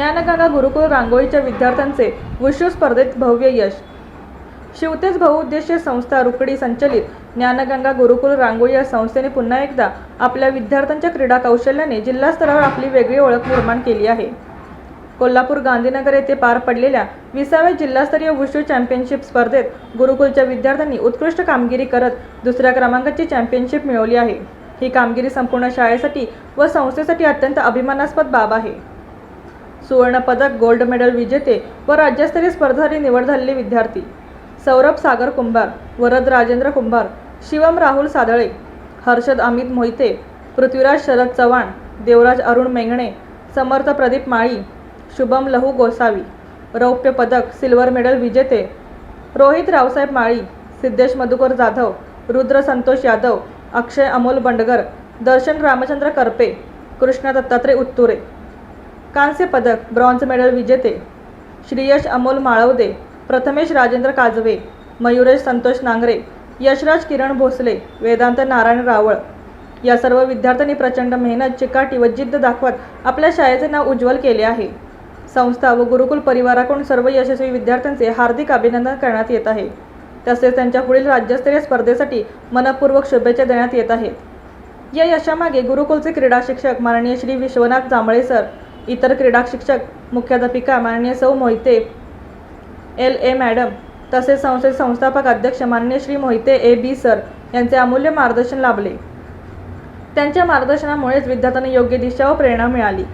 ज्ञानगंगा गुरुकुल रांगोळीच्या विद्यार्थ्यांचे विश्व स्पर्धेत भव्य यश. शिवतेज बहुउद्देशीय संस्था रुकडी संचलित ज्ञानगंगा गुरुकुल रांगोळी या संस्थेने पुन्हा एकदा आपल्या विद्यार्थ्यांच्या क्रीडा कौशल्याने जिल्हास्तरावर आपली वेगळी ओळख निर्माण केली आहे. कोल्हापूर गांधीनगर येथे पार पडलेल्या विसाव्या जिल्हास्तरीय विश्व चॅम्पियनशिप स्पर्धेत गुरुकुलच्या विद्यार्थ्यांनी उत्कृष्ट कामगिरी करत दुसऱ्या क्रमांकाची चॅम्पियनशिप मिळवली आहे. ही कामगिरी संपूर्ण शाळेसाठी व संस्थेसाठी अत्यंत अभिमानास्पद बाब आहे. सुवर्णपदक गोल्ड मेडल विजेते व राज्यस्तरीय स्पर्धांनी निवड झालेले विद्यार्थी. सौरभ सागर कुंभार वरद राजेंद्र कुंभार शिवम राहुल सादळे हर्षद अमित मोहिते पृथ्वीराज शरद चव्हाण देवराज अरुण मेंगणे समर्थ प्रदीप माळी शुभम लहू गोसावी रौप्य पदक सिल्वर मेडल विजेते रोहित रावसाहेब माळी सिद्धेश मधुकर जाधव रुद्र संतोष यादव अक्षय अमोल बंडगर दर्शन रामचंद्र करपे कृष्णा दत्तात्रय उत्तुरे. कांस्य पदक ब्रॉन्झ मेडल विजेते श्रीयश अमोल माळवदे प्रथमेश राजेंद्र काजवे मयुरेश संतोष नांगरे यशराज किरण भोसले वेदांत नारायण रावळ. या सर्व विद्यार्थ्यांनी प्रचंड मेहनत चिकाटी व जिद्द दाखवत आपल्या शाळेचे नाव उज्ज्वल केले आहे. संस्था व गुरुकुल परिवाराकडून सर्व यशस्वी विद्यार्थ्यांचे हार्दिक अभिनंदन करण्यात येत आहे. तसेच त्यांच्या पुढील राज्यस्तरीय स्पर्धेसाठी मनपूर्वक शुभेच्छा देण्यात येत आहेत. या यशामागे गुरुकुलचे क्रीडा शिक्षक माननीय श्री विश्वनाथ जांभळे सर इतर क्रीडा शिक्षक मुख्याध्यापिका माननीय सौ मोहिते एल ए मॅडम तसेच संस्थेचे संस्थापक अध्यक्ष माननीय Shri Mohite A B sir यांचे अमूल्य मार्गदर्शन लाभले. त्यांच्या मार्गदर्शनामुळेच विद्यार्थ्यांना योग्य दिशा व प्रेरणा मिळाली.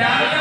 Yeah.